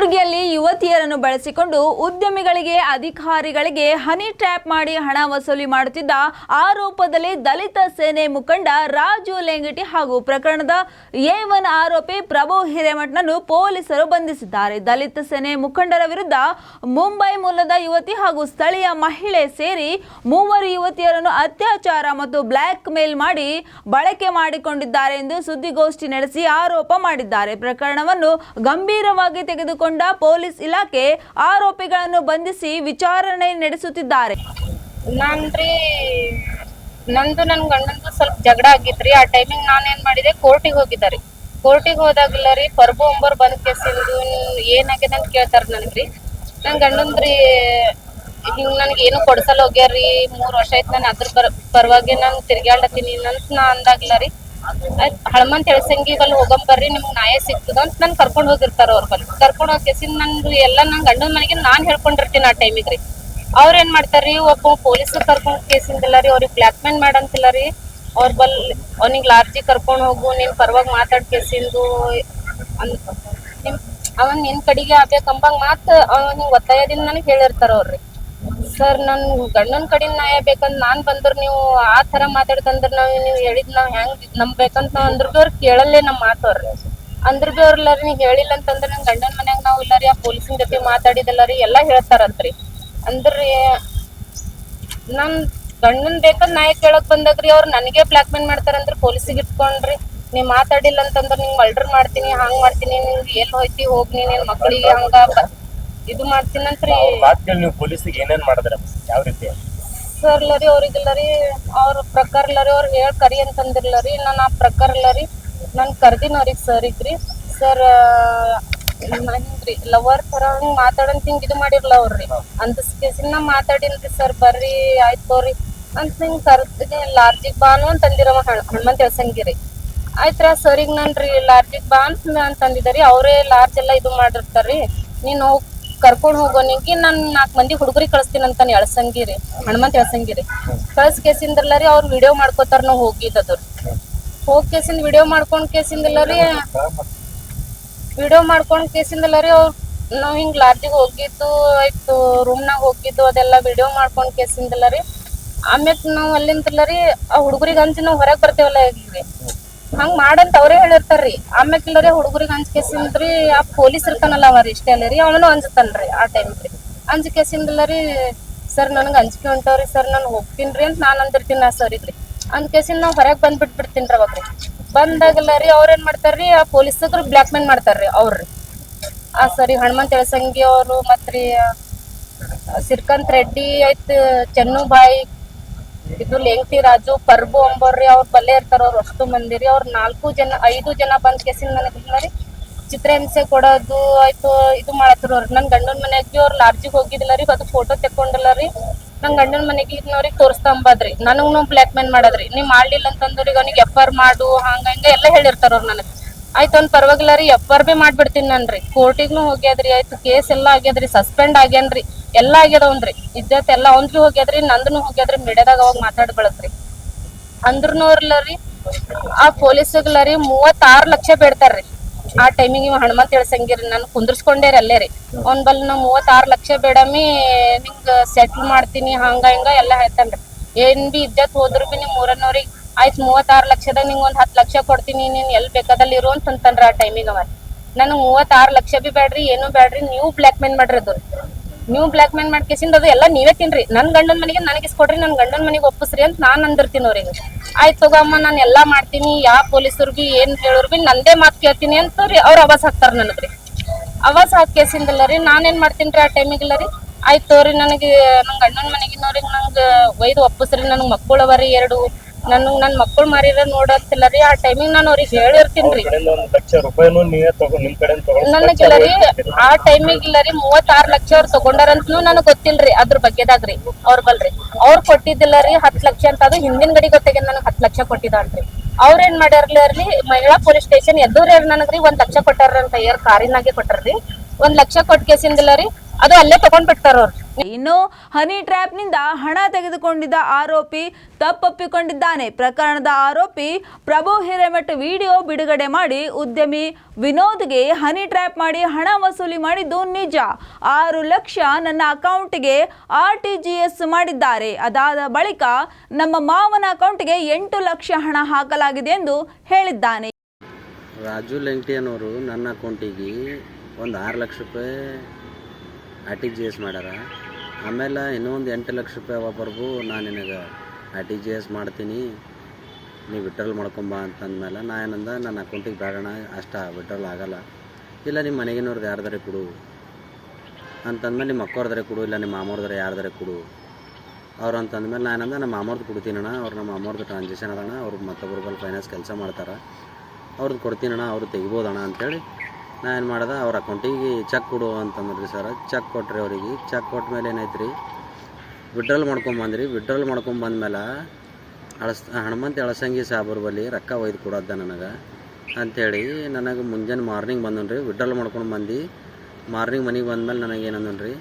ಕಲಬುರಗಿಯಲ್ಲಿ ಯುವತಿಯರನ್ನು ಬಳಸಿಕೊಂಡು ಉದ್ಯಮಿಗಳಿಗೆ, ಅಧಿಕಾರಿಗಳಿಗೆ ಹನಿ ಟ್ರ್ಯಾಪ್ ಮಾಡಿ ಹಣ ವಸೂಲಿ ಮಾಡುತ್ತಿದ್ದ ಆರೋಪದಲ್ಲಿ ದಲಿತ ಸೇನೆ ಮುಖಂಡ ರಾಜು ಲೆಂಗಟಿ ಹಾಗೂ ಪ್ರಕರಣದ ಎ ಒನ್ ಆರೋಪಿ ಪ್ರಭು ಹಿರೇಮಠನನ್ನು ಪೊಲೀಸರು ಬಂಧಿಸಿದ್ದಾರೆ. ದಲಿತ ಸೇನೆ ಮುಖಂಡರ ವಿರುದ್ಧ ಮುಂಬೈ ಮೂಲದ ಯುವತಿ ಹಾಗೂ ಸ್ಥಳೀಯ ಮಹಿಳೆ ಸೇರಿ ಮೂವರು ಯುವತಿಯರನ್ನು ಅತ್ಯಾಚಾರ ಮತ್ತು ಬ್ಲ್ಯಾಕ್ ಮೇಲ್ ಮಾಡಿ ಬಳಕೆ ಮಾಡಿಕೊಂಡಿದ್ದಾರೆ ಎಂದು ಸುದ್ದಿಗೋಷ್ಠಿ ನಡೆಸಿ ಆರೋಪ ಮಾಡಿದ್ದಾರೆ. ಪ್ರಕರಣವನ್ನು ಗಂಭೀರವಾಗಿ ತೆಗೆದುಕೊಂಡ ಪೊಲೀಸ್ ಇಲಾಖೆ ಆರೋಪಿಗಳನ್ನು ಬಂಧಿಸಿ ವಿಚಾರಣೆ ನಡೆಸುತ್ತಿದ್ದಾರೆ. ನಾನ್ರಿ ನಂದು ನನ್ನ ಗಂಡಂದು ಸ್ವಲ್ಪ ಜಗಳ ಆಗಿತ್ರಿ. ಆ ಟೈಮಿಂಗ್ ನಾನೇನ್ ಮಾಡಿದೆ, ಕೋರ್ಟಿಗೆ ಹೋಗಿದ್ದಾರೆ ಕೋರ್ಟಿಗೆ ಹೋದಾಗಲ್ಲ ರೀ, ಪರ್ಬು ಒಂಬರ್ ಬಂದ್ ಕೇಸಿಂದು ಏನಾಗಿದೆ ಅಂತ ಕೇಳ್ತಾರ ನನ್ರಿ ನನ್ ಗಂಡಂದ್ರಿ, ಹಿಂಗ್ ನನ್ಗೆ ಏನು ಕೊಡ್ಸಲ್ ಹೋಗ್ಯಾರ್ರಿ ಮೂರ್ ವರ್ಷ ಆಯ್ತು ನಾನು ಅದ್ರ ಪರ, ಪರವಾಗಿ ನಾನು ತಿರ್ಗ್ಯಾಡತ್ತೀನಿ ಅಂತ ನಾ ಅಂದಾಗ್ಲ ರೀ. ಹಳಮಂತ್ ಹೋಗಂ ಬರ್ರಿ, ನಿಮ್ಗ್ ನ್ಯಾಯ ಸಿಗ್ತದ ಅಂತ ನನ್ ಕರ್ಕೊಂಡ್ ಹೋಗಿರ್ತಾರ ಅವ್ರ ಬಲ್ಲಿ ಕರ್ಕೊಂಡ್ ಹೋಗಿ ಕೇಸಿಂದ ನಂದು ಎಲ್ಲ ನನ್ ಗಂಡನ ಮನೆಗೆ ನಾನ್ ಹೇಳ್ಕೊಂಡಿರ್ತೀನಿ ಆ ಟೈಮಿಗೆ ರೀ. ಅವ್ರ ಏನ್ ಮಾಡ್ತಾರ್ರಿ ಒಬ್ಬ ಪೊಲೀಸ್ ಕರ್ಕೊಂಡ್ ಕೇಸಿಂದಿಲ್ಲ ರೀ, ಅವ್ರಿಗೆ ಬ್ಲಾಕ್ ಮೇಲ್ ಮಾಡಂತಿಲ್ಲ ರೀ. ಅವ್ರ ಬಲ್, ಅವ್ನಿಗೆ ಲಾರ್ಜಿ ಕರ್ಕೊಂಡ್ ಹೋಗು, ನೀನ್ ಪರವಾಗಿ ಮಾತಾಡ್ ಕೇಸಿಂದು. ಅವನ್ ನಿನ್ ಕಡೆಗೆ ಆಗ್ಬೇಕಂಬಂಗ್ ಮಾತ್, ಅವ್ನಿಗೆ ಒತ್ತಾಯದಿಂದ ನನಗ್ ಹೇಳಿರ್ತಾರ ಅವ್ರಿ ಸರ್, ನನ್ ಗಂಡನ್ ಕಡೆಯಿಂದ ನ್ಯಾಯ ಬೇಕಂದ್ ನಾನ್ ಬಂದ್ರ ನೀವು ಆ ತರ ಮಾತಾಡ್ತಂದ್ರ ನಾವ್ ನೀವ್ ಹೇಳಿದ್ ನಾವ್ ಹೆಂಗ್ ನಂಬೇಕಂತ ನಾವ್ ಅಂದ್ರ ಬಿ ಅವ್ರ ಕೇಳಲ್ಲೇ ನಮ್ ಮಾತು ಅವ್ರ. ಅಂದ್ರ ಬಿ ಅವ್ರ ನೀವ್ ಹೇಳಿಲ್ಲ ಅಂತಂದ್ರ ನನ್ ಗಂಡನ್ ಮನ್ಯಾಗ ನಾವ್ ಇಲ್ಲಾರಿ, ಆ ಪೊಲೀಸಿನ ಜೊತೆ ಮಾತಾಡಿದಲ್ಲ ರೀ, ಎಲ್ಲಾ ಹೇಳ್ತಾರಂತ್ರಿ. ಅಂದ್ರಿ ನನ್ ಗಂಡನ್ ಬೇಕಂದ್ ನ್ಯಾಯ ಕೇಳಕ್ ಬಂದಾಗ್ರಿ ಅವ್ರ ನನಗೆ ಬ್ಲಾಕ್ ಮೇಲ್ ಮಾಡ್ತಾರಂದ್ರ ಪೊಲೀಸಿಗೆ ಇಟ್ಕೊಂಡ್ರಿ. ನೀವ್ ಮಾತಾಡಿಲ್ಲ ಅಂತಂದ್ರ ನಿಂಗ್ ಮರ್ಡರ್ ಮಾಡ್ತೀನಿ, ಹಂಗ್ ಮಾಡ್ತೀನಿ, ನಿಂಗ್ ಎಲ್ ಹೋಯ್ತಿ ಹೋಗ್ನಿ ನಿನ್ ಮಕ್ಳಿಗೆ ಹಂಗ ಇದು ಮಾಡ್ತೀನಂತ್ರಿ ಮಾತ್ಗಳು ನೀವು ಪೊಲೀಸಿಗೆ ಏನೇನ್ ಮಾಡಿದ್ರ ಯಾವ ರೀತಿ? ಸರ್ ಲರಿ ಅವ್ರಿಗಿಲ್ಲ ರೀ ಅವ್ರ ಪ್ರಕಾರ ಲರಿ ರೀ ಅವ್ರು ಹೇಳ್ ಕರಿ ಅಂತಂದಿರ್ಲ ರೀ ನಾನು ಆ ಪ್ರಕಾರ ಲರಿ ನಾನು ಕರ್ದಿನ ಅವ್ರಿಗೆ ಸರ್ ಇದ್ರಿ ಸರ್ ಹಿಂಗ್ರಿ ಲವರ್ ತರ ಹಿಂಗ್ ಮಾತಾಡಂತ ಹಿಂಗ್ ಇದು ಮಾಡಿರ್ಲ ಅವ್ರಿ ಅಂತ ಕೇಸಿನ ಮಾತಾಡಿನ್ರಿ ಸರ್ ಬರ್ರಿ ಆಯ್ತು ತೋರಿ. ಅಂತ ಹಿಂಗ್ ಕರ್ದಿನಿ ಲಾರ್ಜಿಗ್ ಬಾನು ಅಂತ ಅಂದಿರವ ಹನುಮಂತ ಹೇಳ್ಸಂಗಿರಿ ಆಯ್ತ್ರ ಸರಿಗ್ ನನ್ರಿ ಲಾರ್ಜಿಗ್ ಬಾ ಅಂತ ಅಂತಂದಿದ್ದಾರಿ ಅವರೇ ಲಾರ್ಜ್ ಎಲ್ಲ ಇದು ಮಾಡಿರ್ತಾರ್ರಿ ನೀನ್ ಹೋಗ್ ಕರ್ಕೊಂಡ್ ಹೋಗೋನಿಗೆ ನಾನ್ ನಾಲ್ಕು ಮಂದಿ ಹುಡುಗರಿಗೆ ಕಳಿಸ್ತೀನಿ ಅಂತಾನೆ ಎಳ್ಸಂಗಿರಿ ಹನುಮಂತ ಎಳಸಂಗಿರಿ ಕಳ್ಸ ಕೇಸಿಂದ್ರಲ್ಲ ರೀ, ಅವ್ರು ವಿಡಿಯೋ ಮಾಡ್ಕೋತಾರ ನಾವ್ ಹೋಗಿದ್ದದು ಹೋಗ್ ಕೇಸಿಂದ ವಿಡಿಯೋ ಮಾಡ್ಕೊಂಡ್ ಕೇಸಿಂದಲ್ಲ ರೀ. ವಿಡಿಯೋ ಮಾಡ್ಕೊಂಡ್ ಕೇಸಿಂದಲ್ಲ ರೀ, ಅವ್ರು ನಾವ್ ಹಿಂಗ್ ಲಾಡ್ಜಿಗೆ ಹೋಗಿದ್ದು, ಆಯ್ತು ರೂಮ್ನಾಗ ಹೋಗಿದ್ದು, ಅದೆಲ್ಲ ವಿಡಿಯೋ ಮಾಡ್ಕೊಂಡ್ ಕೇಸಿಂದಲ್ಲ ರೀ. ಆಮ್ಯಾಕ್ ನಾವ್ ಅಲ್ಲಿಂದಲ್ಲ ರೀ, ಆ ಹುಡುಗರಿಗೆ ಹಂಚಿ ನಾವ್ ಹೊರಗ್ ಬರ್ತೇವಲ್ಲ ಈಗ. ಹಂಗ್ ಮಾಡಂತ ಅವ್ರೇ ಹೇಳಿರ್ತಾರ್ರಿ. ಆಮ್ಯಾಕ್ ಇಲ್ಲರಿ ಹುಡುಗರಿಗೆ ಹಂಚ್ ಕೇಸಿಂದ್ರಿ, ಆ ಪೊಲೀಸ್ ಇರ್ತಾನಲ್ಲ ಅವ ರೀ ಇಷ್ಟೇ ರೀ ಅವನು ಅಂಜತಾನ್ರಿ ಆ ಟೈಮ್ ರೀ. ಅಂಜ್ ಕೇಸಿಂದಲ್ಲ ರೀ, ಸರ್ ನನಗೆ ಅಂಜಿಕೆ ಹೊಂಟವ್ರಿ ಸರ್ ನಾನು ಹೋಗ್ತೀನ್ರಿ ಅಂತ ನಾನು ಅಂದಿರ್ತೀನಿ ಆ ಸರ್ ಇದ್ರಿ ಅಂದ್ ನಾವು ಹೊರಗೆ ಹೊರಗ್ ಬಿಡ್ತೀನಿ ಬಿಡ್ತೀನ್ರಿ ಅವಾಗ ರೀ. ಬಂದಾಗಲ್ಲ ರೀ ಮಾಡ್ತಾರ್ರಿ, ಆ ಪೊಲೀಸರು ಬ್ಲಾಕ್ ಮೇಲ್ ಮಾಡ್ತಾರ್ರಿ ಅವ್ರಿ ಆ ಸರಿ ಹನುಮಂತ ಎಳಸಂಗಿ ಅವರು ಮತ್ರಿ ಸಿರ್ಕಂತ್ ರೆಡ್ಡಿ ಆಯ್ತು ಚೆನ್ನು ಬಾಯಿ ಇದು ಲೆಂಗ್ತಿ ರಾಜು, ಪರ್ಬು, ಅಂಬೋರ್ರಿ ಅವ್ರು ಬಲ್ಲೆ ಇರ್ತಾರ ಅವ್ರು ಅಷ್ಟು ಮಂದಿ ರೀ. ಅವ್ರ ನಾಲ್ಕು ಜನ, ಐದು ಜನ ಬಂದ್ ಕೇಸಿಂದ ನನಗೆ ರೀ ಚಿತ್ರಹಿಂಸೆ ಕೊಡೋದು ಆಯ್ತು, ಇದು ಮಾಡತ್ತರ ಅವ್ರು. ನನ್ ಗಂಡನ ಮನೆಗೆ ಅವ್ರ ಲಾಡ್ಜಿಗೆ ಹೋಗಿದಿಲ್ಲ ರೀ, ಅದು ಫೋಟೋ ತೆಕ್ಕೊಂಡಿಲ್ಲ ರೀ. ನನ್ ಗಂಡನ ಮನೆಗೆ ಇದ್ನವ್ರಿಗೆ ತೋರಿಸ್ತಂಬದ್ರಿ ನನಗೂ ಬ್ಲಾಕ್ ಮೇಲ್ ಮಾಡದ್ರಿ. ನೀವ್ ಮಾಡ್ಲಿಲ್ಲ ಅಂತಂದ್ರಿಗೆ ಅವ್ನಿಗೆ ಎಫ್ ಆರ್ ಮಾಡು, ಹಂಗ, ಹಿಂಗ ಎಲ್ಲ ಹೇಳಿರ್ತಾರ ಅವ್ರು ನನಗೆ. ಆಯ್ತು ಅವ್ನ್ ಪರವಾಗಿಲ್ಲ ರೀ ಎಫ್ ಆರ್ ಬಿ ಮಾಡ್ಬಿಡ್ತೀನಿ ನನ್ರಿ. ಕೋರ್ಟಿಗೂ ಹೋಗ್ಯಾದ್ರಿ, ಆಯ್ತು ಕೇಸ್ ಎಲ್ಲಾ ಆಗ್ಯಾದ್ರಿ ಸಸ್ಪೆಂಡ್ ಆಗ್ಯಾನ್ರಿ. ಎಲ್ಲಾ ಆಗ್ಯದವನ್ರಿ. ಇಜ್ಜತ್ ಎಲ್ಲಾ ಅವ್ನ್ದು ಹೋಗ್ಯದ್ರಿ, ನಂದನು ಹೋಗ್ಯದ್ರಿ, ಮೀಡಿಯಾದಾಗ ಅವಾಗ ಮಾತಾಡ್ ಬಳಸ್ರಿ. ಅಂದ್ರನು ಅವ್ರಲ್ಲ ರೀ ಆ ಪೊಲೀಸ್ಗಳರಿ ಮೂವತ್ತಾರು ಲಕ್ಷ ಬೇಡ್ತಾರ್ರಿ. ಆ ಟೈಮಿಗೆ ಇವ ಹನುಮಂತ ಎಳ್ಸಂಗಿರಿ ನಾನು ಕುಂದ್ರಸ್ಕೊಂಡೇರಿ ಅಲ್ಲೇ ರೀ ಅವ್ನ್ ಬಲ್ ನಾ ಮೂವತ್ತಾರು ಲಕ್ಷ ಬೇಡಮಿ ನಿಂಗ ಸೆಟ್ಲ್ ಮಾಡ್ತೀನಿ, ಹಂಗ ಹಿಂಗ ಎಲ್ಲಾ ಹೇಳ್ತಾನ್ರಿ. ಏನ್ ಬಿ ಇದ್ದತ್ ಹೋದ್ರು ಬಿ ನಿಮ್ ಮೂರನ್ನವ್ರಿಗೆ ಆಯ್ತ್ ಮೂವತ್ತಾರು ಲಕ್ಷದಾಗ ನಿಂಗ್ ಒಂದ್ ಹತ್ತು ಲಕ್ಷ ಕೊಡ್ತೀನಿ, ನೀನ್ ಎಲ್ ಬೇಕಾದಲ್ಲಿ ಇರು ಅಂತ ಅಂತನ್ರಿ ಆ ಟೈಮಿಗೆ ಅವ. ನನಗೆ ಮೂವತ್ತಾರು ಲಕ್ಷ ಬಿ ಬೇಡ್ರಿ ಏನು ಬೇಡ್ರಿ ನೀವು ಬ್ಲ್ಯಾಕ್ ಮೇಲ್ ಮಾಡ್ರಿ ಅದು ನೀವು ಬ್ಲಾಕ್ ಮೇಲ್ ಮಾಡಿ ಕೇಸಿಂದ ಅದು ಎಲ್ಲ ನೀವೇ ತಿನ್ರಿ. ನನ್ ಗಂಡನ ಮನೆಗೆ ನನಗೆ ಇಸ್ಕೊಡ್ರಿ, ನನ್ ಗಂಡನ ಮನೆಗೆ ಒಪ್ಪಿಸ್ರಿ ಅಂತ ನಾನ್ ಅಂದಿರ್ತೀನಿ ಅವ್ರಿಗೆ. ಆಯ್ತು ತಗೋಮ್ಮ ನಾನು ಎಲ್ಲಾ ಮಾಡ್ತೀನಿ. ಯಾವ ಪೊಲೀಸರು ಬಿ, ಏನ್ ಹೇಳೋರ್ ನಂದೇ ಮಾತು ಕೇಳ್ತೀನಿ ಅಂತ ರೀ ಅವ್ರ ಅವಾಜ್ ಹಾಕ್ತಾರ ನನಗ್ರಿ. ಹಾಕಿ ಕೇಸಿಂದಲ್ಲ ರೀ, ನಾನೇನು ಏನ್ ಮಾಡ್ತೀನಿ ರೀ ಆ ಟೈಮಿಗೆಲ್ಲ ರೀ? ಆಯ್ತು ತೋರಿ ನನಗೆ, ನನ್ ಗಂಡನ ಮನೆಗಿನವ್ರಿಗೆ ನಂಗೆ ಒಯ್ದು ಒಪ್ಪಿಸ್ರಿ, ನನಗೆ ಮಕ್ಕಳು ಅವರಿ ಎರಡು. ನನ್ ನನ್ ಮಕ್ಕಳು ಮಾರಿರ ನೋಡತ್ತಿಲ್ಲರಿ ರೀ ಆ ಟೈಮಿಗೆ ನಾನು ಅವ್ರಿಗೆ ಹೇಳಿರ್ತೀನಿ ರೀ ನನಗಿಲ್ಲ ರೀ ಆ ಟೈಮಿಗೆ ಇಲ್ಲ ರೀ ಮೂವತ್ತಾರು ಲಕ್ಷ ಅವ್ರು ತಗೊಂಡಾರಂತನು ನನಗ್ ಗೊತ್ತಿಲ್ರಿ, ಅದ್ರ ಬಗ್ಗೆದಾಗ್ರಿ, ಅವ್ರ ಬಲ್ರಿ. ಅವ್ರು ಕೊಟ್ಟಿದ್ದಿಲ್ಲ ರೀ ಹತ್ತ್ ಲಕ್ಷ ಅಂತ, ಅದು ಹಿಂದಿನ ಗಡಿ ಗೊತ್ತಾಗ ನನಗ್ ಹತ್ತ್ ಲಕ್ಷ ಕೊಟ್ಟಿದಾರ್ರಿ ಅವ್ರ ಏನ್ ಮಾಡ್ಯಾರ್ಲಿ ಮಹಿಳಾ ಪೊಲೀಸ್ ಸ್ಟೇಷನ್ ಎದ್ದವ್ರ ನನಗ್ರಿ ಒಂದ್ ಲಕ್ಷ ಕೊಟ್ಟಾರ ಅಂತ ಏರ್ ಕಾರಿನಾಗೆ ಕೊಟ್ಟಾರ್ರಿ. ಒಂದ್ ಲಕ್ಷ ಕೊಟ್ಟ ಕೇಸಿಂದಿಲ್ಲ ರೀ ಅದು ಅಲ್ಲೇ ತಗೊಂಡ್ ಬಿಟ್ಟಾರ ಅವ್ರು. ಇನ್ನು ಹನಿ ಟ್ರ್ಯಾಪ್ನಿಂದ ಹಣ ತೆಗೆದುಕೊಂಡಿದ್ದ ಆರೋಪಿ ತಪ್ಪೊಪ್ಪಿಕೊಂಡಿದ್ದಾನೆ. ಪ್ರಕರಣದ ಆರೋಪಿ ಪ್ರಭು ಹಿರೇಮಠ್ ವಿಡಿಯೋ ಬಿಡುಗಡೆ ಮಾಡಿ ಉದ್ಯಮಿ ವಿನೋದ್ಗೆ ಹನಿ ಟ್ರ್ಯಾಪ್ ಮಾಡಿ ಹಣ ವಸೂಲಿ ಮಾಡಿದ್ದು ನಿಜ. ಆರು ಲಕ್ಷ ನನ್ನ ಅಕೌಂಟ್ಗೆ ಆರ್ ಟಿ ಜಿ ಎಸ್ ಮಾಡಿದ್ದಾರೆ. ಅದಾದ ಬಳಿಕ ನಮ್ಮ ಮಾವನ ಅಕೌಂಟ್ಗೆ ಎಂಟು ಲಕ್ಷ ಹಣ ಹಾಕಲಾಗಿದೆ ಎಂದು ಹೇಳಿದ್ದಾನೆ. ರಾಜು ಲೆಂಗ್ಟಿ ಅನ್ನೋರು ನನ್ನ ಅಕೌಂಟಿಗೆ ಒಂದು ಆರು ಲಕ್ಷ ರೂಪಾಯಿ ಆರ್ ಟಿ ಜಿ ಎಸ್ ಮಾಡ್ಯಾರ. ಆಮೇಲೆ ಇನ್ನೊಂದು ಎಂಟು ಲಕ್ಷ ರೂಪಾಯಿ ಒಬ್ಬರಿಗೂ ನಾನು ನಿನಗೆ ಆರ್ ಟಿ ಜಿ ಎಸ್ ಮಾಡ್ತೀನಿ. ನೀವು ವಿಡ್ರಾಲ್ ಮಾಡ್ಕೊಂಬ ಅಂತಂದಮೇಲೆ ನಾ ಏನಂದ, ನನ್ನ ಅಕೌಂಟಿಗೆ ಬೇಡಣ ಅಷ್ಟ ವಿಡ್ರಾಲ್ ಆಗಲ್ಲ. ಇಲ್ಲ ನಿಮ್ಮ ಮನೆಗಿನವ್ರದ್ದು ಯಾರ್ದಾರೆ ಕೊಡು. ಅಂತಂದ್ಮೇಲೆ ನಿಮ್ಮ ಅಕ್ಕೋರ್ದಾರೆ ಕೊಡು, ಇಲ್ಲ ನಿಮ್ಮ ಮಾಮೋರ್ದಾರೆ ಯಾರ್ದಾರೆ ಕೊಡು. ಅವ್ರು ಅಂತಂದ್ಮೇಲೆ ನಾನು ಏನಂದ ನಮ್ಮ ಮಾಮೋರ್ದು ಕೊಡ್ತೀನಣ್ಣ, ಅವ್ರು ನಮ್ಮ ಮಾಮೋರ್ದು ಟ್ರಾನ್ಸಾಕ್ಷನ್ ಅದಣ್ಣ, ಅವ್ರು ಮತ್ತೊಬ್ಬರು ಬಲ್ ಫೈನಾನ್ಸ್ ಕೆಲಸ ಮಾಡ್ತಾರೆ. ಅವ್ರದ್ದು ಕೊಡ್ತೀನಣ್ಣ, ಅವ್ರು ತೆಗಿಬೋದಣ್ಣ ಅಂತೇಳಿ ಏನು ಮಾಡ್ದೆ, ಅವ್ರ ಅಕೌಂಟಿಗೆ ಚೆಕ್ ಕೊಡು ಅಂತಂದ್ರಿ ಸರ್ ಚೆಕ್ ಕೊಟ್ರಿ ಅವ್ರಿಗೆ. ಚೆಕ್ ಕೊಟ್ಟ ಮೇಲೆ ಏನೈತೆ ರೀ ವಿಡ್ರಾಲ್ ಮಾಡ್ಕೊಂಬಂದ್ರಿ ವಿಡ್ರಾಲ್ ಮಾಡ್ಕೊಂಬಂದ್ಮೇಲೆ ಅಳಸ್ ಹನುಮಂತ ಎಳಸಂಗಿ ಸಾಬರ್ ಬಲ್ಲಿ ರೊಕ್ಕ ಒಯ್ದು ಕೊಡೋದ ನನಗೆ. ಅಂಥೇಳಿ ನನಗೆ ಮುಂಜಾನೆ ಮಾರ್ನಿಂಗ್ ಬಂದನ್ರಿ. ವಿಡ್ರಾಲ್ ಮಾಡ್ಕೊಂಡು ಬಂದು. ಮಾರ್ನಿಂಗ್ ಮನೆಗೆ ಬಂದ್ಮೇಲೆ ನನಗೆ ಏನಂದನ್ರಿ?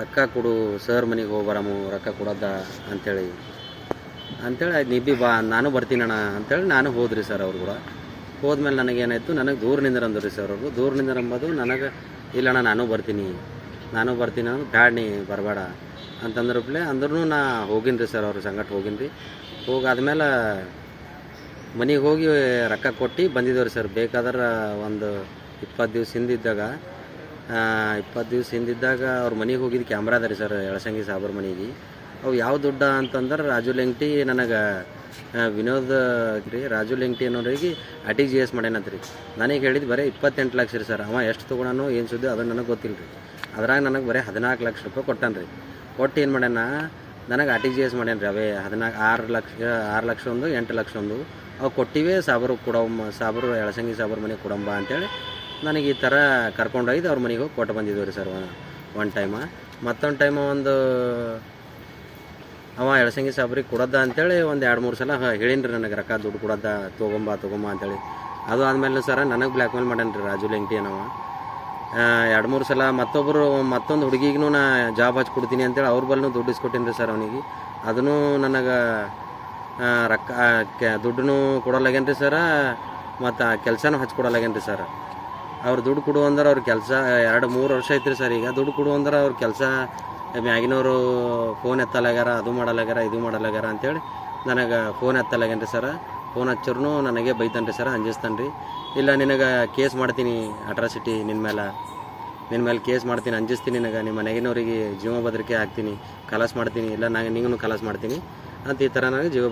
ರೊಕ್ಕ ಕೊಡು ಸರ್ ಮನೆಗೆ ಹೋಗಿ ಬರಮು, ರೊಕ್ಕ ಕೊಡೋದ ಅಂಥೇಳಿ ಅಂಥೇಳಿ ಆಯ್ತು ನಿಬ್ಬಿ ಬಾ ನಾನು ಬರ್ತೀನಣ್ಣ ಅಂಥೇಳಿ ನಾನು ಹೋದ್ರಿ ಸರ್ ಅವ್ರು ಕೂಡ. ಹೋದ್ಮೇಲೆ ನನಗೇನಾಯಿತು, ನನಗೆ ದೂರ ಅಂದರು ಸರ್ ಅವರು. ದೂರ ನಿಂದ್ರ ಅಂಬೋದು ನನಗೆ ಇಲ್ಲಣ್ಣ ನಾನು ಬರ್ತೀನಿ. ನಾನು ಬರ್ತೀನಿ ಅಂದ್ರೆ ಬ್ಯಾಡ್ನಿ ಬರಬೇಡ. ಅಂತಂದ್ರಪ್ಲೆ ಅಂದ್ರೂ ನಾ ಹೋಗಿನಿ ರೀ ಸರ್ ಅವ್ರ ಸಂಗಟ ಹೋಗಿನಿ ರೀ ಹೋಗಾದ್ಮೇಲೆ ಮನೆಗೆ ಹೋಗಿ ರೊಕ್ಕ ಕೊಟ್ಟು ಬಂದಿದ್ದೇವೆ ಸರ್. ಬೇಕಾದ್ರೆ ಒಂದು ಇಪ್ಪತ್ತು ದಿವ್ಸ ಹಿಂದಿದ್ದಾಗ ಇಪ್ಪತ್ತು ದಿವ್ಸ ಹಿಂದಿದ್ದಾಗ ಅವ್ರ ಮನೆಗೆ ಹೋಗಿದ್ದು ಕ್ಯಾಮ್ರಾ ಅದ ರೀ ಸರ್, ಎಳಸಂಗಿ ಸಾಬರ್ ಮನೆಗೆ. ಅವು ಯಾವ ದುಡ್ಡ ಅಂತಂದ್ರೆ ರಾಜು ಲೆಂಗ್ಟಿ ನನಗೆ ವಿನೋದ್ ರೀ ರಾಜು ಲೆಂಗ್ಟಿ ಅನ್ನೋರಿಗೆ ಆರ್ ಟಿ ಜಿ ಎಸ್ ಮಾಡ್ಯಾನಂತ ರೀ ನನಗೆ ಹೇಳಿದ್ದು ಬರೀ ಇಪ್ಪತ್ತೆಂಟು ಲಕ್ಷ ರೀ ಸರ್. ಅವ ಎಷ್ಟು ತೊಗೊಳನು ಏನು ಸುದ್ದಿ ಅದು ನನಗೆ ಗೊತ್ತಿಲ್ಲ ರೀ ಅದ್ರಾಗ ನನಗೆ ಬರೀ ಹದಿನಾಲ್ಕು ಲಕ್ಷ ರೂಪಾಯಿ ಕೊಟ್ಟಾನ ರೀ ಕೊಟ್ಟು ಏನು ಮಾಡ್ಯಾನ, ನನಗೆ ಆರ್ ಟಿ ಜಿ ಎಸ್ ಮಾಡ್ಯಾನ ರೀ ಅವೇ. ಹದಿನಾಲ್ಕು ಆರು ಲಕ್ಷ ಆರು ಲಕ್ಷ ಒಂದು, ಎಂಟು ಲಕ್ಷ ಒಂದು. ಅವು ಕೊಟ್ಟಿವೆ ಸಾಬರು ಕೊಡಮ್ಮ ಸಾಬರು, ಎಳಸಂಗಿ ಸಾಬರ್ ಮನೆಗೆ ಕೊಡಂಬ ಅಂತೇಳಿ ನನಗೆ ಈ ಥರ ಕರ್ಕೊಂಡೋಗಿದ್ದು ಅವ್ರ ಮನೆಗೆ ಹೋಗಿ ಕೊಟ್ಟು ಬಂದಿದ್ದೀವಿ ರೀ ಸರ್, ಒನ್ ಟೈಮ ಮತ್ತೊಂದು ಟೈಮ ಒಂದು ಅವ ಎಳಸಂಗಿ ಸಾಬ್ರಿಗೆ ಕೊಡೋದ ಅಂತೇಳಿ ಒಂದು ಎರಡು ಮೂರು ಸಲ ಹೇಳಿನಿ ರೀ ನನಗೆ ರೊಕ್ಕ ದುಡ್ಡು ಕೊಡೋದ ತೊಗೊಂಬ ತೊಗೊಂಬ ಅಂತೇಳಿ. ಅದು ಆದಮೇಲೆ ಸರ ನನಗೆ ಬ್ಲ್ಯಾಕ್ ಮೇಲ್ ಮಾಡ್ಯಾನ ರೀ ರಾಜು ಲೆಂಟಿ ಅನ್ನವ ಎರಡು ಮೂರು ಸಲ ಮತ್ತೊಬ್ಬರು ಮತ್ತೊಂದು ಹುಡುಗಿಗೂ ನಾ ಜಾಬ್ ಹಚ್ಕೊಡ್ತೀನಿ ಅಂತೇಳಿ ಅವ್ರ ಬಲ್ಲೂ ದುಡ್ಡು ಇಸ್ಕೊಟ್ಟಿನಿ ಸರ್ ಅವನಿಗೆ. ಅದನ್ನು ನನಗೆ ರೊಕ್ಕ ಕೆ ದುಡ್ಡು ಕೊಡೋಲ್ಲಾಗೇನು ರೀ ಸರ, ಮತ್ತು ಕೆಲಸನೂ ಹಚ್ಕೊಡೋಲ್ಲಾಗೇನು ರೀ ಸರ್. ಅವ್ರು ದುಡ್ಡು ಕೊಡು ಅಂದ್ರೆ ಅವ್ರ ಕೆಲಸ ಎರಡು ಮೂರು ವರ್ಷ ಐತ್ರಿ ಸರ್ ಈಗ. ದುಡ್ಡು ಕೊಡು ಅಂದ್ರೆ ಅವ್ರ ಕೆಲಸ ಮ್ಯಾಗಿನವರು ಫೋನ್ ಎತ್ತಲಾಗ್ಯಾರ, ಅದು ಮಾಡಲಾಗ್ಯಾರ, ಇದು ಮಾಡಲಾಗ್ಯಾರ ಅಂತೇಳಿ ನನಗೆ ಫೋನ್ ಎತ್ತಲಾಗೇನ್ರಿ ಸರ ಫೋನ್ ಹಚ್ಚರ್ನು ನನಗೆ ಬೈತಾನೆ ರೀ ಸರ ಅಂಜಿಸ್ತಾನೆ ರೀ ಇಲ್ಲ, ನಿನಗೆ ಕೇಸ್ ಮಾಡ್ತೀನಿ ಅಟ್ರಾಸಿಟಿ ನಿನ್ನ ಮೇಲೆ ನಿನ್ನ ಮೇಲೆ ಕೇಸ್ ಮಾಡ್ತೀನಿ, ಅಂಜಿಸ್ತೀನಿ ನಿನಗೆ. ನಿಮ್ಮ ಮನೆಗಿನವರಿಗೆ ಜೀವ ಭದ್ರಿಕೆ ಹಾಕ್ತೀನಿ ಕಲಾಸ್ ಮಾಡ್ತೀನಿ. ಇಲ್ಲ ನಾನು ನಿಂಗೂ ಕಲಾಸ್ ಮಾಡ್ತೀನಿ. ಅಂತ ಈ ಜೀವ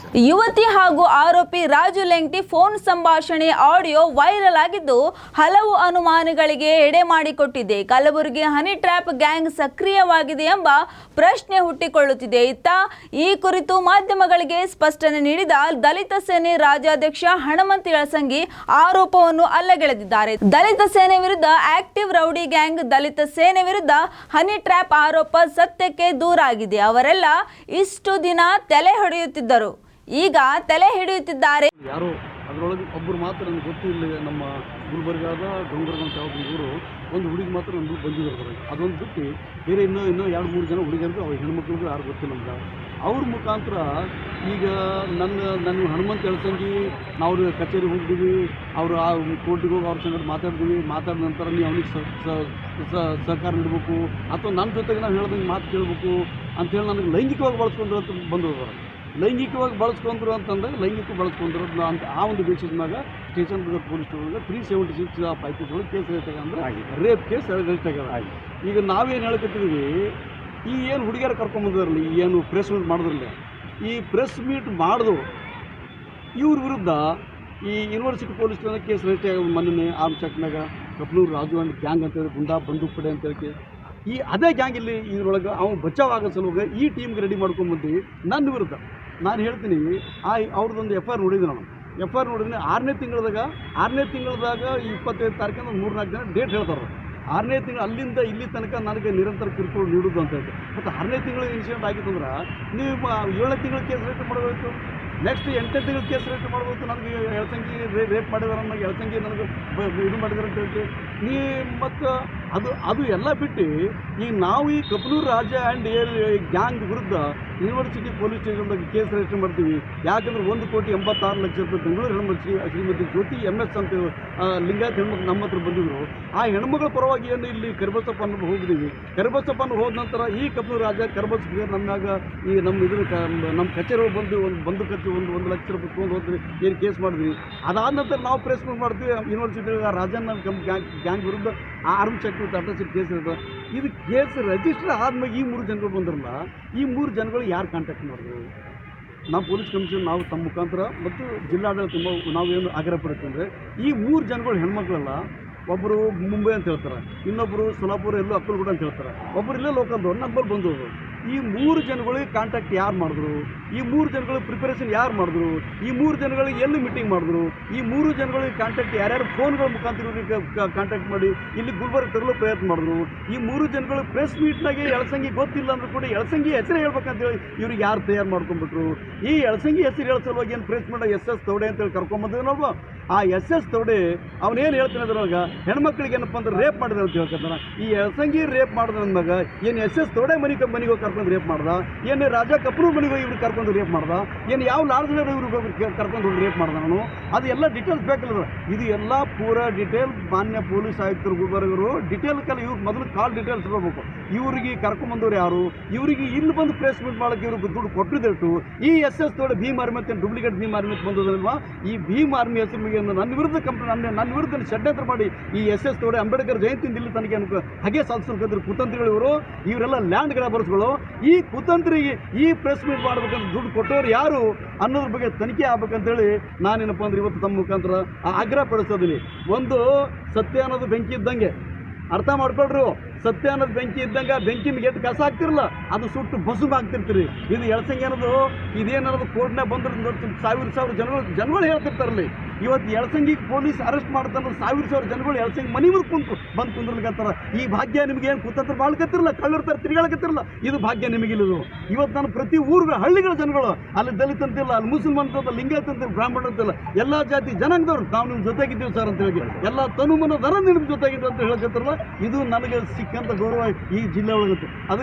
ಸರ್? ಯುವತಿ ಹಾಗೂ ಆರೋಪಿ ರಾಜು ಲೆಂಗ್ಟಿ ಫೋನ್ ಸಂಭಾಷಣೆ ಆಡಿಯೋ ವೈರಲ್ ಆಗಿದ್ದು ಹಲವು ಅನುಮಾನಗಳಿಗೆ ಎಡೆ ಮಾಡಿಕೊಟ್ಟಿದೆ. ಕಲಬುರಗಿ ಹನಿ ಟ್ರ್ಯಾಪ್ ಗ್ಯಾಂಗ್ ಸಕ್ರಿಯವಾಗಿದೆ ಎಂಬ ಪ್ರಶ್ನೆ ಹುಟ್ಟಿಕೊಳ್ಳುತ್ತಿದೆ. ಇತ್ತ ಈ ಕುರಿತು ಮಾಧ್ಯಮಗಳಿಗೆ ಸ್ಪಷ್ಟನೆ ನೀಡಿದ ದಲಿತ ಸೇನೆ ರಾಜ್ಯಾಧ್ಯಕ್ಷ ಹಣಮಂತ ಇಳಸಂಗಿ ಆರೋಪವನ್ನು ಅಲ್ಲಗೆಳೆದಿದ್ದಾರೆ. ದಲಿತ ಸೇನೆ ವಿರುದ್ಧ ಆಕ್ಟಿವ್ ರೌಡಿ ಗ್ಯಾಂಗ್ ದಲಿತ ಸೇನೆ ವಿರುದ್ಧ ಹನಿ ಟ್ರ್ಯಾಪ್ ಆರೋಪ ಸತ್ಯಕ್ಕೆ ದೂರಾಗಿದೆ. ಅವರೆಲ್ಲ ಇಷ್ಟು ದಿನ ತಲೆ ಹೊಡೆಯುತ್ತಿದ್ದರು. ಈಗ ತಲೆ ಹಿಡಿಯುತ್ತಿದ್ದಾರೆ. ಯಾರು ಅದರೊಳಗೆ ಒಬ್ಬರು ಮಾತ್ರ ನನಗೆ ಗೊತ್ತಿಲ್ಲ ನಮ್ಮ ಗುಲ್ಬರ್ಗಾದ ಡೊಂಗರ್ಗ ಅಂತ ಯಾವ ಊರು ಒಂದು ಹುಡುಗಿ ಮಾತ್ರ ನಮ್ಗೆ ಬಂದಿದ್ದಾರೆ ಅದೊಂದು ಬಿಟ್ಟು ಬೇರೆ ಇನ್ನೂ ಇನ್ನೂ ಎರಡು ಮೂರು ಜನ ಹುಡುಗಿಯರು ಅವ್ರ ಹೆಣ್ಮಕ್ಳಿಗೂ ಯಾರು ಗೊತ್ತಿಲ್ಲ ನಮ್ಗೆ. ಅವ್ರ ಮುಖಾಂತರ ಈಗ ನನ್ನ ನನ್ನ ಹನುಮಂತ ಎಳ್ಸಂಗಿ, ನಾವು ಕಚೇರಿ ಹೋಗಿದ್ದೀವಿ. ಅವರು ಆ ಕೋರ್ಟಿಗೆ ಹೋಗಿ ಅವ್ರ ಸಂಗಡ ಮಾತಾಡ್ತೀವಿ. ಮಾತಾಡಿದ ನಂತರ ನೀವು ಅವನಿಗೆ ಸಹಕಾರ ನೀಡಬೇಕು. ಅಥವಾ ನನ್ನ ಜೊತೆಗೆ ನಾವು ಹೇಳ್ದಂಗೆ ಮಾತು ಕೇಳಬೇಕು. ಅಂತೇಳಿ ನನಗೆ ಲೈಂಗಿಕವಾಗಿ ಬಳಸ್ಕೊಂಡ್ರು ಅಂತ ಬಂದಿರೋದು ಲೈಂಗಿಕವಾಗಿ ಬಳಸ್ಕೊಂಡ್ರು ಅಂತಂದ್ರೆ ಲೈಂಗಿಕ ಬಳಸ್ಕೊಂಡ್ರು ಅಂತ ಆ ಒಂದು ಬೇಸಿಸ್ ಮ್ಯಾಗ ಸ್ಟೇಷನ್ ಪೊಲೀಸ್ ಸ್ಟೇಷನ್ಗೆ three seventy six case rate ಅಂದ್ರೆ ರೇಪ್ ಕೇಸ್ ರಿಜಿಸ್ಟರ್ ಆಗಿ ಈಗ ನಾವೇನು ಹೇಳ್ಕೊತಿದ್ವಿ ಈ ಏನು ಹುಡುಗಿಯರು ಕರ್ಕೊಂಬಂದಿರಲಿ ಈ ಏನು ಪ್ರೆಸ್ ಮೀಟ್ ಮಾಡಿದ್ರಲ್ಲಿ ಈ ಪ್ರೆಸ್ ಮೀಟ್ ಮಾಡಿದ್ರು ಇವ್ರ ವಿರುದ್ಧ ಈ ಯೂನಿವರ್ಸಿಟಿ ಪೊಲೀಸ್ ಕೇಸ್ ರಿಜಿಸ್ಟರ್ ಆಗೋದು ಮೊನ್ನೆ ಆರ್ಮ್ ಚೆಕ್ನಾಗ ಕಪ್ಲೂರು ರಾಜು ಅಂಡ್ ಗ್ಯಾಂಗ್ ಅಂತೇಳಿ ಗುಂಡಾ ಬಂದೂಕ್ ಪಡೆ ಅಂತೇಳಿ ಈ ಅದೇ ಗ್ಯಾಂಗ್ ಇಲ್ಲಿ ಇದ್ರೊಳಗೆ ಅವ್ನು ಬಚಾವ್ ಆಗೋ ಸಲುವಾಗಿ ಈ ಟೀಮ್ಗೆ ರೆಡಿ ಮಾಡ್ಕೊಂಬಂದು ನನ್ನ ವಿರುದ್ಧ. ನಾನು ಹೇಳ್ತೀನಿ, ಆ ಅವ್ರದ್ದೊಂದು ಎಫ್ ಐ ಆರ್ ನೋಡಿದ್ದೆ ನಾನು. ಎಫ್ ಐ ಆರ್ ನೋಡಿದ್ರೆ ಆರನೇ ತಿಂಗಳದಾಗ ಆರನೇ ತಿಂಗಳದಾಗ ಈ ಇಪ್ಪತ್ತೈದು ತಾರೀಕಿಂದ ಮೂರು ನಾಲ್ಕು ಜನ ಡೇಟ್ ಹೇಳ್ತಾರೆ ಆರನೇ ತಿಂಗಳು ಅಲ್ಲಿಂದ ಇಲ್ಲಿ ತನಕ ನನಗೆ ನಿರಂತರ ಕಿರುಕುಳ ನೀಡುದು ಅಂತ ಹೇಳಿ ಮತ್ತು ಆರನೇ ತಿಂಗಳು ಇನ್ಸಿಡೆಂಟ್ ಆಗಿತ್ತು ಅಂದ್ರೆ ನೀವು ಏಳನೇ ತಿಂಗಳು ಕೇಸ್ ರೇಟ್ ಮಾಡಬೇಕು. ನೆಕ್ಸ್ಟ್ ಎಂಟನೇ ತಿಂಗಳು ಕೇಸ್ ರೇಟ್ ಮಾಡಬೇಕು. ನನಗೆ ಎಳಸಂಗಿ ರೇಪ್ ಮಾಡಿದಾರೆ, ನನಗೆ ಎಳಸಂಗಿ ನನಗೆ ಇದು ಮಾಡಿದಾರೆ ಅಂತ ಹೇಳ್ತೀವಿ. ನೀ ಮತ್ತು ಅದು ಅದು ಎಲ್ಲ ಬಿಟ್ಟು ಈಗ ನಾವು ಈ ಕಪಲೂರು ರಾಜ ಆ್ಯಂಡ್ ಗ್ಯಾಂಗ್ ವಿರುದ್ಧ ಯೂನಿವರ್ಸಿಟಿ ಪೊಲೀಸ್ ಸ್ಟೇಷನ್ದಾಗ ಕೇಸ್ ರಿಜಿಸ್ಟರ್ ಮಾಡ್ತೀವಿ. ಯಾಕಂದ್ರೆ ಒಂದು ಕೋಟಿ ಎಂಬತ್ತಾರು ಲಕ್ಷ ರೂಪಾಯಿ ಬೆಂಗಳೂರು ಹೆಣ್ಮಕ್ಳು ಶ್ರೀ ಶ್ರೀಮತಿ ಜ್ಯೋತಿ ಎಂ ಎಸ್ ಅಂತ ಲಿಂಗಾಯತ ಹೆಣ್ಮಕ್ಳು ನಮ್ಮ ಹತ್ರ ಬಂದಿದ್ರು. ಆ ಹೆಣ್ಮಗಳ ಪರವಾಗಿ ಏನು ಇಲ್ಲಿ ಕರಿಬಸಪ್ಪ ಅನ್ನೋ ಹೋಗಿದ್ದೀವಿ. ಕರಿಬಸಪ್ಪನ ಹೋದ ನಂತರ ಈ ಕಬ್ಬು ರಾಜ ಕರಿಬಸಪ್ಪ ನಮ್ಮಾಗ ಈ ನಮ್ಮ ಇದ್ರ ನಮ್ಮ ಕಚೇರಿ ಬಂದು ಒಂದು ಬಂದು ಒಂದು ಒಂದು ಲಕ್ಷ ರೂಪಾಯಿ ತೊಗೊಂಡು ಹೋದ್ರೆ ಏನು ಕೇಸ್ ಮಾಡಿದ್ವಿ. ಅದಾದ ನಂತರ ನಾವು ಪ್ರೆಸ್ ಮಾಡ್ತೀವಿ. ಯೂನಿವರ್ಸಿಟಿ ರಾಜನ್ ಗ್ಯಾಂಗ್ ಗ್ಯಾಂಗ್ ವಿರುದ್ಧ ಆರ್ಮ್ ಚೆಕ್ ಅಡ್ರೆಸ್ ಕೇಸ್ ಇರ್ತದೆ. ಇದು ಕೇಸ್ ರಿಜಿಸ್ಟರ್ ಆದ್ಮೇಲೆ ಈ ಮೂರು ಜನಗಳು ಬಂದ್ರಲ್ಲ, ಈ ಮೂರು ಜನಗಳು ಯಾರು ಕಾಂಟ್ಯಾಕ್ಟ್ ಮಾಡಿದ್ರು ನಾವು ಪೊಲೀಸ್ ಕಮಿಷನ್ ನಾವು ತಮ್ಮ ಮುಖಾಂತರ ಮತ್ತು ಜಿಲ್ಲಾಡಳಿತ ತುಂಬ ನಾವೇನು ಆಗ್ರಹ ಪಡ್ತೀವಿ ಈ ಮೂರು ಜನಗಳು ಹೆಣ್ಮಕ್ಳೆಲ್ಲ ಒಬ್ಬರು ಮುಂಬೈ ಅಂತ ಹೇಳ್ತಾರೆ. ಇನ್ನೊಬ್ಬರು ಸೊಲಾಪುರ ಎಲ್ಲೋ ಅಕ್ಕಲ್ಗೂಡ ಅಂತ ಹೇಳ್ತಾರೆ. ಒಬ್ಬರು ಇಲ್ಲೇ ಲೋಕಲ್ದವ್ರು ನಂಬರ್ ಬಂದವರು. ಈ ಮೂರು ಜನಗಳಿಗೆ ಕಾಂಟ್ಯಾಕ್ಟ್ ಯಾರು ಮಾಡಿದ್ರು? ಈ ಮೂರು ಜನಗಳ ಪ್ರಿಪರೇಷನ್ ಯಾರು ಮಾಡಿದ್ರು? ಈ ಮೂರು ಜನಗಳಿಗೆ ಎಲ್ಲಿ ಮೀಟಿಂಗ್ ಮಾಡಿದ್ರು? ಈ ಮೂರು ಜನಗಳಿಗೆ ಕಾಂಟ್ಯಾಕ್ಟ್ ಯಾರ್ಯಾರು ಫೋನ್ಗಳ ಮುಖಾಂತರ ಇವ್ರಿಗೆ ಕಾಂಟ್ಯಾಕ್ಟ್ ಮಾಡಿ ಇಲ್ಲಿ ಗುಲ್ಬರ್ಗ ತರಲು ಪ್ರಯತ್ನ ಮಾಡಿದ್ರು. ಈ ಮೂರು ಜನಗಳು ಪ್ರೆಸ್ ಮೀಟ್ನಾಗೆ ಎಳಸಂಗಿ ಗೊತ್ತಿಲ್ಲ ಅಂದ್ರೂ ಕೂಡ ಎಳಸಂಗಿ ಹೆಸರು ಹೇಳ್ಬೇಕಂತೇಳಿ ಇವ್ರಿಗೆ ಯಾರು ತಯಾರು ಮಾಡ್ಕೊಂಡ್ಬಿಟ್ರು. ಈ ಎಳಸಂಗಿ ಹೆಸರು ಹೇಳ್ಸಲುವಾಗಿ ಏನು ಪ್ರೆಸ್ ಮಾಡೋ ಎಸ್ ಎಸ್ ತೌಡೆ ಅಂತೇಳಿ ಕರ್ಕೊಂಬಂದಿದ್ನಲ್ವ ಆ ಎಸ್ ಎಸ್ ತೌಡೆ ಅವನೇನು ಹೇಳ್ತಾನೆ ಅದ್ರೊಳಗೆ? ಹೆಣ್ಮಕ್ಳಿಗೆ ಏನಪ್ಪ ಅಂದ್ರೆ ರೇಪ್ ಮಾಡಿದ್ರೆ ಅಂತ ಹೇಳ್ಕೊತಾನೆ ಈ ಎಳಸಂಗಿ ರೇಪ್ ಮಾಡಿದ್ರೆ ಅಂದಾಗ ಏನು ಎಸ್ ಎಸ್ ತೌಡೆ ಮನೆಗೆ ಮನೆಗೆ ಹೋಗಿ ಕರ್ಕೊಂಡು ರೇಪ್ ಮಾಡ್ದ? ಏನು ರಾಜ ಕಪೂರ್ ಮನೆಗೆ ಹೋಗಿ ಕರ್ಕೊಂಡು ರೇಪ್ ಮಾಡ್ದ? ಏನು ಯಾವ ಲಾಡ್ಜ್ನವ್ರು ಇವ್ರಿಗೆ ಕರ್ಕೊಂಡು ಹೋಗಿ ರೇಪ್ ಮಾಡ್ದ ನಾನು ಅದು ಎಲ್ಲ ಡೀಟೇಲ್ಸ್ ಬೇಕಲ್ಲ ಇದು ಎಲ್ಲ ಪೂರ ಡೀಟೇಲ್ ಮಾನ್ಯ ಪೊಲೀಸ್ ಆಯುಕ್ತರು ಗುಲ್ಬರ್ಗರು ಡಿಟೇಲ್ ಕಲ್ಲ ಇವ್ರು ಮೊದಲು ಕಾಲ್ ಡೀಟೇಲ್ಸ್ ಇರಬೇಕು. ಇವರಿಗೆ ಕರ್ಕೊಂಬಂದವ್ರು ಯಾರು? ಇವರಿಗೆ ಇಲ್ಲಿ ಬಂದು ಪ್ರೆಸ್ ಮೀಟ್ ಮಾಡೋಕ್ಕೆ ಇವ್ರಿಗೆ ದುಡ್ಡು ಕೊಟ್ಟಿದ್ದೆಷ್ಟು? ಈ S S Thode Bhim army ಅಂತ ಡೂಪ್ಲಿಕೇಟ್ ಭೀಮ್ ಆರ್ಮಿ ಅಂತ ಬಂದದಲ್ವಾ? ಈ ಭೀಮ್ ಆರ್ಮಿ ಹೆಸರು ನನ್ನ ವಿರುದ್ಧ ಕಂಪ್ಲೇಂಟ್ ನನ್ನ ನನ್ನ ವಿರುದ್ಧ ಷಡ್ಯಂತ್ರ ಮಾಡಿ ಈ ಎಸ್ ಎಸ್ ತೋಡೆ ಅಂಬೇಡ್ಕರ್ ಜಯಂತಿ ಇಲ್ಲಿ ತನಗೆ ಹಗೆ ಸಾಧಿಸ್ಬೇಕಂದ್ರೆ ಕುತಂತ್ರಿಗಳು ಇವರು. ಇವರೆಲ್ಲ ಲ್ಯಾಂಡ್ ಗ್ರಾಬರ್ಸ್ಗಳು ಈ ಕುತಂತ್ರಿಗೆ ಈ ಪ್ರೆಸ್ ಮೀಟ್ ಮಾಡ್ಬೇಕಂತ ದುಡ್ಡು ಕೊಟ್ಟವ್ರು ಯಾರು ಅನ್ನೋದ್ರ ಬಗ್ಗೆ ತನಿಖೆ ಆಗ್ಬೇಕಂತೇಳಿ ನಾನೇನಪ್ಪ ಅಂದ್ರೆ ಇವತ್ತು ತಮ್ಮ ಮುಖಾಂತರ ಆಗ್ರಹ ಪಡಿಸ್ತಾ ಇದ್ದೀನಿ ಒಂದು ಸತ್ಯ ಅನ್ನೋದು ಬೆಂಕಿ ಇದ್ದಂಗೆ. ಅರ್ಥ ಮಾಡ್ಕೊಳ್ರು. ಸತ್ಯ ಅನ್ನೋದು ಬೆಂಕಿ ಇದ್ದಂಗೆ ಬೆಂಕಿ ಎದ್ದು ಕಸ ಹಾಕ್ತಿರಲ್ಲ, ಅದು ಸುಟ್ಟು ಬಸುಮ್ ಹಾಕ್ತಿರ್ತೀರಿ ಇದು ಎಳ್ಸಂಗಿ ಅನ್ನೋದು, ಇದೇನದು ಕೋರ್ಟ್ನಾಗ ಬಂದ್ರೆ ಸಾವಿರ ಸಾವಿರ ಜನಗಳು ಜನಗಳು ಹೇಳ್ತಿರ್ತಾರಲ್ಲಿ. ಇವತ್ತು ಎಳ್ಸಂಗಿಗೆ ಪೊಲೀಸ್ ಅರೆಸ್ಟ್ ಮಾಡ್ತಾನೆ ಸಾವಿರ ಸಾವಿರ ಜನಗಳು ಎಳ್ಸಂಗಿ ಮನೆ ಮುಂದೆ ಕುಂತು, ಬಂದು ಕುಂದ್ರಲಿಕ್ಕಂತಾರ ಈ ಭಾಗ್ಯ ನಿಮ್ಗೆ ಏನು ಕುತಂತ್ರ ಮಾಡ್ಕತ್ತಿರಲ್ಲ ಕಳ್ಳಿರ್ತಾರೆ ತಿರುಗಾಳಕತ್ತಿರಲ್ಲ, ಇದು ಭಾಗ್ಯ ನಿಮಗಿಲ್ಲದು ಇವತ್ತು ನಾನು ಪ್ರತಿ ಊರುಗಳ ಹಳ್ಳಿಗಳ ಜನಗಳು, ಅಲ್ಲಿ ದಲಿತ ಅಂತಿಲ್ಲ ಅಲ್ಲಿ ಮುಸಲ್ಮಾನ್ ಅಂತ ಲಿಂಗಾಯತ್ ಅಂತಿಲ್ಲ ಬ್ರಾಹ್ಮಣ ಅಂತಿಲ್ಲ ಎಲ್ಲ ಜಾತಿ ಜನಾಂಗದವ್ರು, ನಾವು ನಿಮ್ಮ ಜೊತೆಗಿದ್ದೀವಿ ಸರ್ ಅಂತ ಹೇಳಿ, ಎಲ್ಲ ತನುಮನ ದರ ನಿಮ್ಮ ಜೊತೆಗಿದ್ದು ಅಂತ ಹೇಳಕತ್ತಿರಲ್ಲ, ಇದು ನನಗೆ ಸಿಕ್ಕಂಥ ಗೌರವ ಈ ಜಿಲ್ಲೆ ಒಳಗತ್ತೆ ಅದಕ್ಕೆ